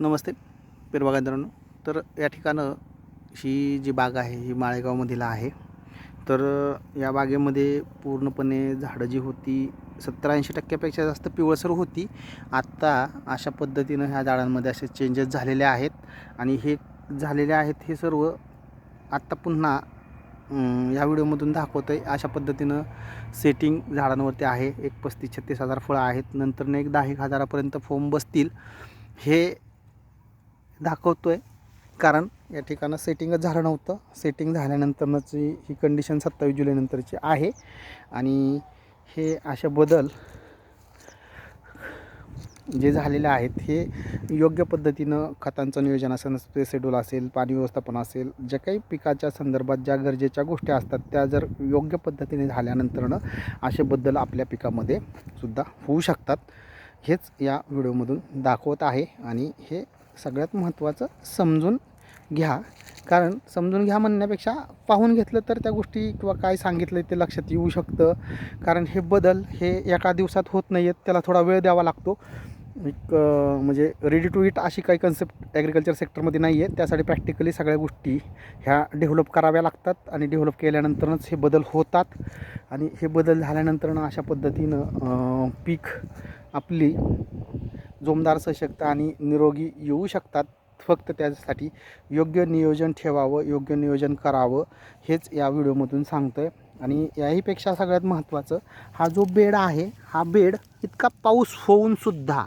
नमस्ते पेरबागांतरांनो तर या ठिकाणं ही जी बाग आहे ही माळेगावमधील आहे. तर या बागेमध्ये पूर्णपणे झाडं जी होती सत्तर ऐंशी टक्क्यापेक्षा जास्त पिवळसर होती. आत्ता अशा पद्धतीनं ह्या झाडांमध्ये असे चेंजेस झालेले आहेत. आणि हे झालेले आहेत हे सर्व आत्ता पुन्हा या व्हिडिओमधून दाखवतं आहे अशा पद्धतीनं सेटिंग झाडांवरती आहे. एक पस्तीस छत्तीस हजार फळं आहेत. नंतरनं एक दहा एक हजारापर्यंत फोम बसतील. हे दाखवतो आहे कारण या ठिकाणं सेटिंगच झालं नव्हतं. सेटिंग झाल्यानंतरनंच ही कंडिशन सत्तावीस जुलैनंतरची आहे. आणि हे अशा बदल जे झालेले आहेत हे योग्य पद्धतीनं खतांचं नियोजन असेल ते शेड्यूल असेल पाणी व्यवस्थापन असेल ज्या काही पिकाच्या संदर्भात ज्या गरजेच्या गोष्टी असतात त्या जर योग्य पद्धतीने झाल्यानंतरनं असे बदल आपल्या पिकामध्ये सुद्धा होऊ शकतात. हेच या व्हिडिओमधून दाखवत आहे. आणि हे सगळ्यात महत्त्वाचं समजून घ्या. कारण समजून घ्या म्हणण्यापेक्षा पाहून घेतलं तर त्या गोष्टी किंवा काय सांगितलं ते लक्षात येऊ शकतं. कारण हे बदल हे एका दिवसात होत नाही आहेत त्याला थोडा वेळ द्यावा लागतो. एक म्हणजे रेडी टू इट अशी काही कन्सेप्ट ॲग्रिकल्चर सेक्टरमध्ये नाही आहे त्यासाठी प्रॅक्टिकली सगळ्या गोष्टी ह्या डेव्हलप कराव्या लागतात आणि डेव्हलप केल्यानंतरच हे बदल होतात. आणि हे बदल झाल्यानंतरनं अशा पद्धतीनं पीक आपली जोमदार सशक्त आणि निरोगी येऊ शकतात. फक्त त्यासाठी योग्य नियोजन ठेवावं योग्य नियोजन करावं हेच या व्हिडिओमधून सांगतो आहे आणि याहीपेक्षा सगळ्यात महत्त्वाचं हा जो बेड आहे हा बेड इतका पाऊस होऊनसुद्धा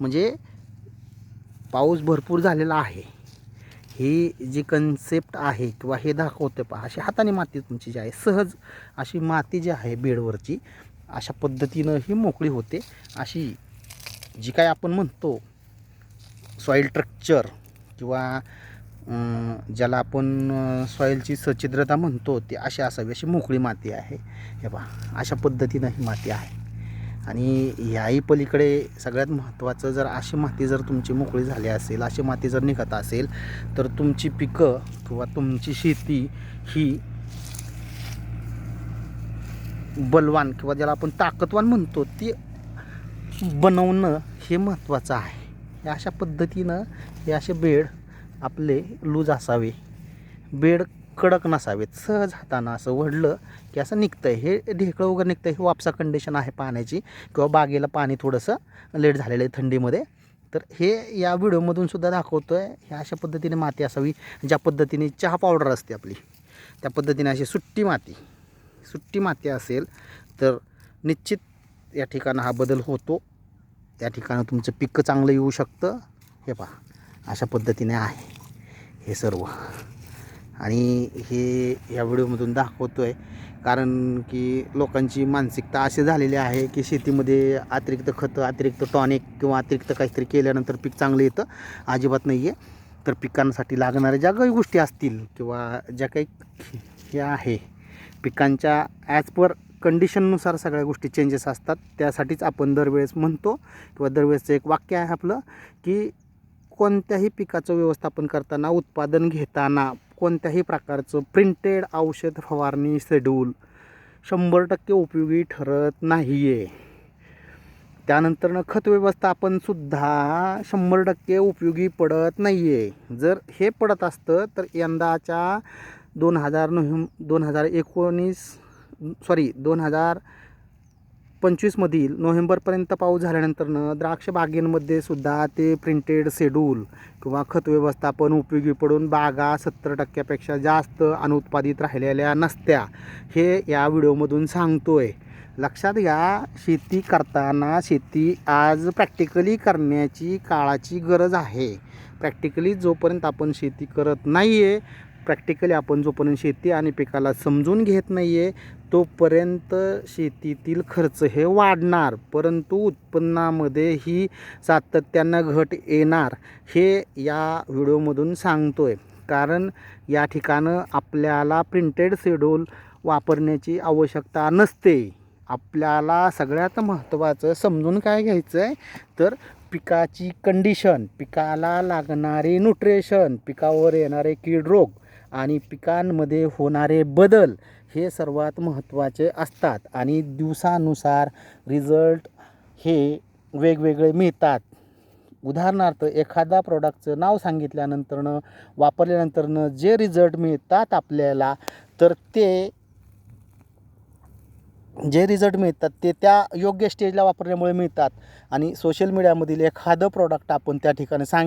म्हणजे पाऊस भरपूर झालेला आहे. ही जी कन्सेप्ट आहे किंवा हे दाखवते पहा अशी हाताने माती तुमची जी आहे सहज अशी माती जी आहे बेडवरची अशा पद्धतीनं ही मोकळी होते अशी जी काय आपण म्हणतो सॉईल स्ट्रक्चर किंवा ज्याला आपण सॉईलची सच्छिद्रता म्हणतो ती अशी असावी अशी मोकळी माती आहे. हे पहा अशा पद्धतीनं ही माती आहे. आणि याही पलीकडे सगळ्यात महत्त्वाचं जर अशी माती जर तुमची मोकळी झाली असेल अशी माती जर निघत असेल तर तुमची पिकं किंवा तुमची शेती ही बलवान किंवा ज्याला आपण ताकदवान म्हणतो ती बनवणं हे महत्त्वाचं आहे. अशा पद्धतीनं हे असे बेड आपले लूज असावे. बेड कडक नसावेत. सहज हाताना असं वडलं की असं निघतं आहे हे ढेकळं वगैरे निघतं आहे हे वापसा कंडिशन आहे पाण्याची किंवा बागेला पाणी थोडंसं लेट झालेलं आहे थंडीमध्ये. तर हे या व्हिडिओमधून सुद्धा दाखवतो आहे हे अशा पद्धतीने माती असावी ज्या पद्धतीने चहा पावडर असते आपली. त्या पद्धतीने अशी सुट्टी माती. सुट्टी माती असेल तर निश्चित या ठिकाणं हा बदल होतो. या ठिकाणं तुमचं पिकं चांगलं येऊ शकतं. हे पहा अशा पद्धतीने आहे हे सर्व. आणि हे या व्हिडिओमधून दाखवतो आहे कारण की लोकांची मानसिकता अशी झालेली आहे की शेतीमध्ये अतिरिक्त खतं अतिरिक्त टॉनिक किंवा अतिरिक्त काहीतरी केल्यानंतर पीक चांगलं येतं. अजिबात नाही आहे तर पिकांसाठी लागणाऱ्या ज्या काही गोष्टी असतील किंवा ज्या काही हे आहे पिकांच्या ॲज पर कंडिशननुसार सगळ्या गोष्टी चेंजेस असतात. त्यासाठीच आपण दरवेळेस म्हणतो किंवा दरवेळेसचं एक वाक्य आहे आपलं की कोणत्याही पिकाचं व्यवस्थापन करताना उत्पादन घेताना कोणत्याही प्रकारचं प्रिंटेड औषध फवारणी शेड्यूल शंभर टक्के उपयोगी ठरत नाही आहे त्यानंतरनं खत व्यवस्थापनसुद्धा शंभर टक्के उपयोगी पडत नाही आहे जर हे पडत असतं तर यंदाच्या दोन हजार नोव्हें दोन हजार एकोणीस सॉरी दोन हजार पंचवीसमधील नोव्हेंबरपर्यंत पाऊस झाल्यानंतरनं द्राक्ष बागेंमध्ये सुद्धा ते प्रिंटेड शेड्यूल किंवा खत व्यवस्थापन उपयोगी पडून बागा सत्तर टक्क्यापेक्षा जास्त अनुत्पादित राहिलेल्या नसत्या. हे या व्हिडिओमधून सांगतो आहे लक्षात घ्या शेती करताना शेती आज प्रॅक्टिकली करण्याची काळाची गरज आहे. प्रॅक्टिकली जोपर्यंत आपण शेती करत नाही आहे प्रॅक्टिकली आपण जोपर्यंत शेती आणि पिकाला समजून घेत नाही आहे तोपर्यंत शेतीतील खर्च हे वाढणार. परंतु उत्पन्नामध्ये ही सातत्यानं घट येणार हे या व्हिडिओमधून सांगतो आहे कारण या ठिकाणं आपल्याला प्रिंटेड शेड्यूल वापरण्याची आवश्यकता नसते. आपल्याला सगळ्यात महत्त्वाचं समजून काय घ्यायचं आहे तर पिकाची कंडिशन पिकाला लागणारे न्यूट्रिशन पिकावर येणारे कीड रोग आणि पिकांमध्ये होणारे बदल हे सर्वात महत्त्वाचे असतात. आणि दिवसानुसार रिझल्ट हे वेगवेगळे मिळतात. उदाहरणार्थ एखादा प्रोडक्टचं नाव सांगितल्यानंतरनं वापरल्यानंतरनं जे रिझल्ट मिळतात आपल्याला तर ते जे रिझल्ट मिळतात ते त्या योग्य स्टेजला वापरल्यामुळे मिळतात. आणि सोशल मीडियामधील एखादं प्रॉडक्ट आपण त्या ठिकाणी सांग